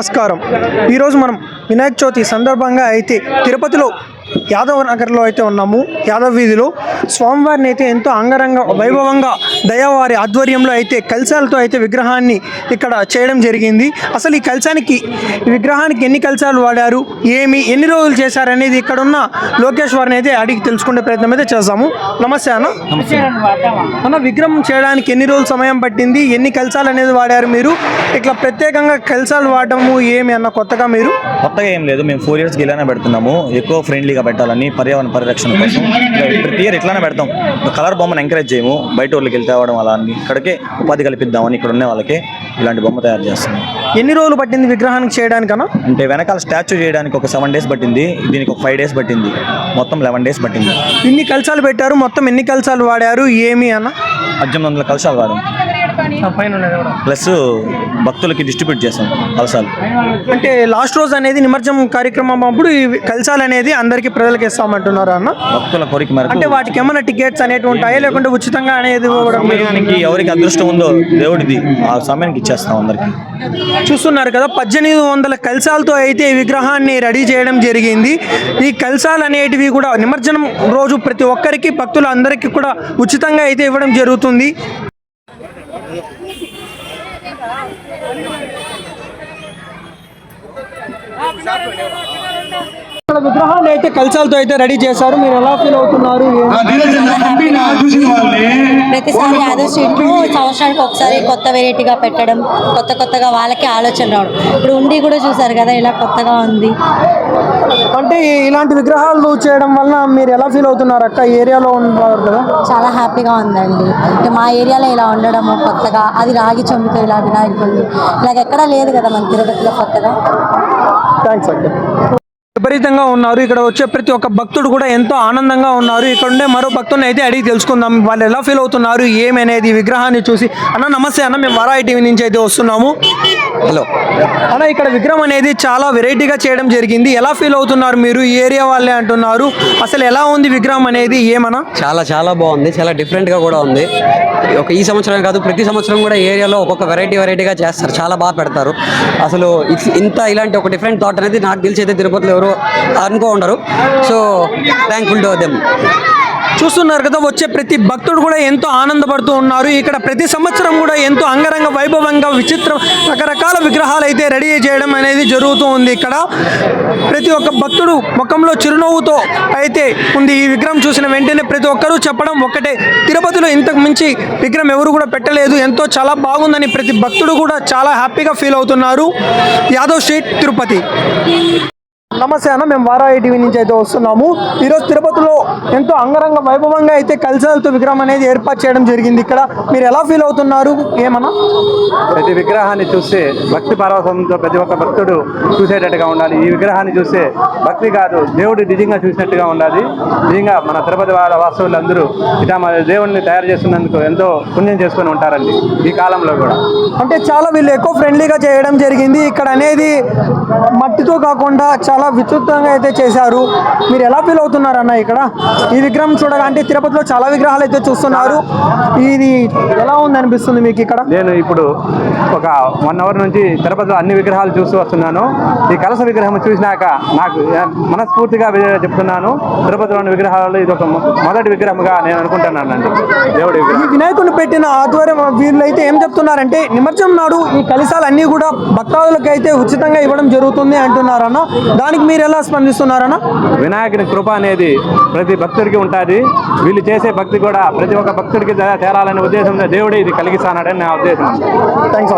నమస్కారం. ఈరోజు మనం వినాయక చవితి సందర్భంగా అయితే తిరుపతిలో యాదవ్ నగర్లో అయితే ఉన్నాము యాదవ్ వీధిలో. స్వామివారిని అయితే ఎంతో అంగరంగ వైభవంగా దయావారి ఆధ్వర్యంలో అయితే కలశాలతో అయితే విగ్రహాన్ని ఇక్కడ చేయడం జరిగింది. అసలు ఈ కలశానికి విగ్రహానికి ఎన్ని కలశాలు వాడారు? ఏమి ఎన్ని రోజులు చేశారు అనేది ఇక్కడ ఉన్న లోకేష్ వారిని అయితే అడిగి తెలుసుకునే ప్రయత్నం అయితే చేస్తాము నమస్తే అన్న. అన్న విగ్రహం చేయడానికి ఎన్ని రోజులు సమయం పట్టింది? ఎన్ని కలశాలు అనేది వాడారు మీరు? ఇట్లా ప్రత్యేకంగా కలశాలు వాడడము ఏమి అన్న కొత్తగా మీరు? కొత్తగా ఏం లేదు. మేము ఫోర్ ఇయర్స్కి ఇలానే పెడుతున్నాము. ఎక్కువ ఫ్రెండ్లీగా పెట్టాలని పర్యావరణ పరిరక్షణ కోసం. ప్రతి ఇయర్ ఇట్లానే పెడతాం. కలర్ బొమ్మను ఎంకరేజ్ చేయము. బయట వాళ్ళకి వెళ్తే తేవడం అలా అని. ఇక్కడికే ఉపాధి కల్పిద్దామని ఇక్కడ ఉన్న వాళ్ళకి ఇలాంటి బొమ్మ తయారు చేస్తున్నాం. ఎన్ని రోజులు పట్టింది విగ్రహానికి చేయడానికన్నా? అంటే వెనకాల స్టాచ్యూ చేయడానికి ఒక సెవెన్ డేస్ పట్టింది. దీనికి ఒక ఫైవ్ డేస్ పట్టింది. మొత్తం లెవెన్ డేస్ పట్టింది. ఇన్ని కలశాలు పెట్టారు. మొత్తం ఎన్ని కలశాలు వాడారు? ఏమి అన్న? పద్దెనిమిది వందల కలశాలు వాడాం. ప్లస్ భక్తులకి డిస్ట్రిబ్యూట్ చేసాం కలశాలు అంటే లాస్ట్ రోజు అనేది నిమజ్జనం కార్యక్రమం అప్పుడు ఈ కలశాలు అనేది అందరికీ ప్రజలకు ఇస్తామంటున్నారు అన్న? భక్తుల కోరిక మేరకు అంటే వాటికి ఏమైనా టికెట్స్ అనేవి ఉంటాయా? లేకుంటే ఉచితంగా అనేది ఇవ్వడం సమయానికి ఎవరికి అదృష్టం ఉందో దేవుడిది ఆ సమయానికి ఇచ్చేస్తాం అందరికి. చూస్తున్నారు కదా పద్దెనిమిది వందల కలశాలతో అయితే ఈ విగ్రహాన్ని రెడీ చేయడం జరిగింది. ఈ కలశాలు అనేటివి కూడా నిమజ్జనం రోజు ప్రతి ఒక్కరికి భక్తులు అందరికీ కూడా ఉచితంగా అయితే ఇవ్వడం జరుగుతుంది. విగ్రహాన్ని అయితే కలశాలతో అయితే రెడీ చేశారు. మీరు ఎలా ఫీల్ అవుతున్నారు? ప్రతిసారి యాదవ్ స్వీట్ సంవత్సరానికి ఒకసారి కొత్త వెరైటీగా పెట్టడం కొత్త కొత్తగా వాళ్ళకి ఆలోచన రావడం. ఇప్పుడు ఉండి కూడా చూసారు కదా ఇలా కొత్తగా ఉంది. అంటే ఇలాంటి విగ్రహాలు చేయడం వలన మీరు ఎలా ఫీల్ అవుతున్నారు? అక్క ఏరియాలో ఉన్నారు కదా? చాలా హ్యాపీగా ఉందండి. అంటే మా ఏరియాలో ఇలా ఉండడము కొత్తగా అది రాగి చొమ్మితో ఇలా వినాయకుడిని ఇలాగ ఎక్కడా లేదు కదా మన తిరుపతిలో కొత్తగా. థ్యాంక్స్ అక్క. విపరీతంగా ఉన్నారు. ఇక్కడ వచ్చే ప్రతి ఒక్క భక్తుడు కూడా ఎంతో ఆనందంగా ఉన్నారు. ఇక్కడ ఉండే మరో భక్తుని అయితే అడిగి తెలుసుకుందాం. వాళ్ళు ఎలా ఫీల్ అవుతున్నారు? ఏమనేది? విగ్రహాన్ని చూసి అన్న నమస్తే అన్న మేము వరాయి టీవీ నుంచి అయితే వస్తున్నాము. హలో అన్న ఇక్కడ విగ్రహం అనేది చాలా వెరైటీగా చేయడం జరిగింది. ఎలా ఫీల్ అవుతున్నారు మీరు? ఈ ఏరియా వాళ్ళే అంటున్నారు. అసలు ఎలా ఉంది విగ్రహం అనేది? ఏమన్నా? చాలా చాలా బాగుంది. చాలా డిఫరెంట్గా కూడా ఉంది. ఒక ఈ సంవత్సరం కాదు ప్రతి సంవత్సరం కూడా ఏరియాలో ఒక్కొక్క వెరైటీ వెరైటీగా చేస్తారు. చాలా బాగా పెడతారు. అసలు ఇంత ఇలాంటి ఒక డిఫరెంట్ థాట్ అనేది నాకు తెలిసి అయితే తిరుపతిలో ఎవరు అనుకో ఉండరు. సో థ్యాంక్ఫుల్ టు దెమ్ చూస్తున్నారు కదా వచ్చే ప్రతి భక్తుడు కూడా ఎంతో ఆనందపడుతూ ఉన్నారు. ఇక్కడ ప్రతి సంవత్సరం కూడా ఎంతో అంగరంగ వైభవంగా విచిత్ర రకరకాల విగ్రహాలు అయితే రెడీ చేయడం అనేది జరుగుతూ ఉంది ఇక్కడ. ప్రతి ఒక్క భక్తుడు ముఖంలో చిరునవ్వుతో అయితే ఉంది ఈ విగ్రహం చూసిన వెంటనే ప్రతి ఒక్కరూ చెప్పడం ఒక్కటే. తిరుపతిలో ఇంతకు మించి విగ్రహం ఎవరు కూడా పెట్టలేదు. ఎంతో చాలా బాగుందని ప్రతి భక్తుడు కూడా చాలా హ్యాపీగా ఫీల్ అవుతున్నారు. యాదవ్ స్ట్రీట్ తిరుపతి. నమస్తే అన్న మేము వారాయి టీవీ నుంచి అయితే వస్తున్నాము. ఈరోజు తిరుపతిలో ఎంతో అంగరంగ వైభవంగా అయితే కలశాలతో విగ్రహం అనేది ఏర్పాటు చేయడం జరిగింది ఇక్కడ. మీరు ఎలా ఫీల్ అవుతున్నారు? ఏమన్నా? ప్రతి విగ్రహాన్ని చూస్తే భక్తి పరవశంతో ప్రతి ఒక్క భక్తుడు చూసేటట్టుగా ఉండాలి. ఈ విగ్రహాన్ని చూస్తే భక్తి కాదు దేవుడు నిజంగా చూసినట్టుగా ఉండాలి. నిజంగా మన తిరుపతి వాడ వాస్తవులందరూ ఇట్లా మన దేవుడిని తయారు చేస్తున్నందుకు ఎంతో పుణ్యం చేసుకొని ఉంటారండి ఈ కాలంలో కూడా. అంటే చాలా వీళ్ళు ఎక్కువ ఫ్రెండ్లీగా చేయడం జరిగింది. ఇక్కడ అనేది మట్టితో కాకుండా చాలా విస్తృతంగా అయితే చేశారు. మీరు ఎలా ఫీల్ అవుతున్నారు అన్న ఇక్కడ? ఈ విగ్రహం చూడగా అంటే తిరుపతిలో చాలా విగ్రహాలు అయితే చూస్తున్నారు. ఇది ఎలా ఉంది అనిపిస్తుంది మీకు ఇక్కడ? నేను ఇప్పుడు ఒక వన్ అవర్ నుంచి తిరుపతిలో అన్ని విగ్రహాలు చూస్తూ వస్తున్నాను. ఈ కలస విగ్రహం చూసినాక నాకు మనస్ఫూర్తిగా చెప్తున్నాను. తిరుపతిలోని విగ్రహాలు ఇది ఒక మొదటి విగ్రహంగా నేను అనుకుంటున్నానండి దేవుడి విగ్రహం. ఈ వినాయకుని పెట్టిన ఆధ్వర్యం వీళ్ళు అయితే ఏం చెప్తున్నారంటే నిమజ్జనం నాడు ఈ కలశాలు అన్నీ కూడా భక్తాదులకు అయితే ఉచితంగా ఇవ్వడం జరుగుతుంది అంటున్నారన్న. దానికి మీరు ఎలా స్పందిస్తున్నారన్న? వినాయకుని కృప అనేది ప్రతి భక్తుడికి ఉంటుంది. వీళ్ళు చేసే భక్తి కూడా ప్రతి ఒక్క భక్తుడికి చేరాలనే ఉద్దేశంతో దేవుడే ఇది కలిగిస్తానని నా ఉద్దేశం. థ్యాంక్స్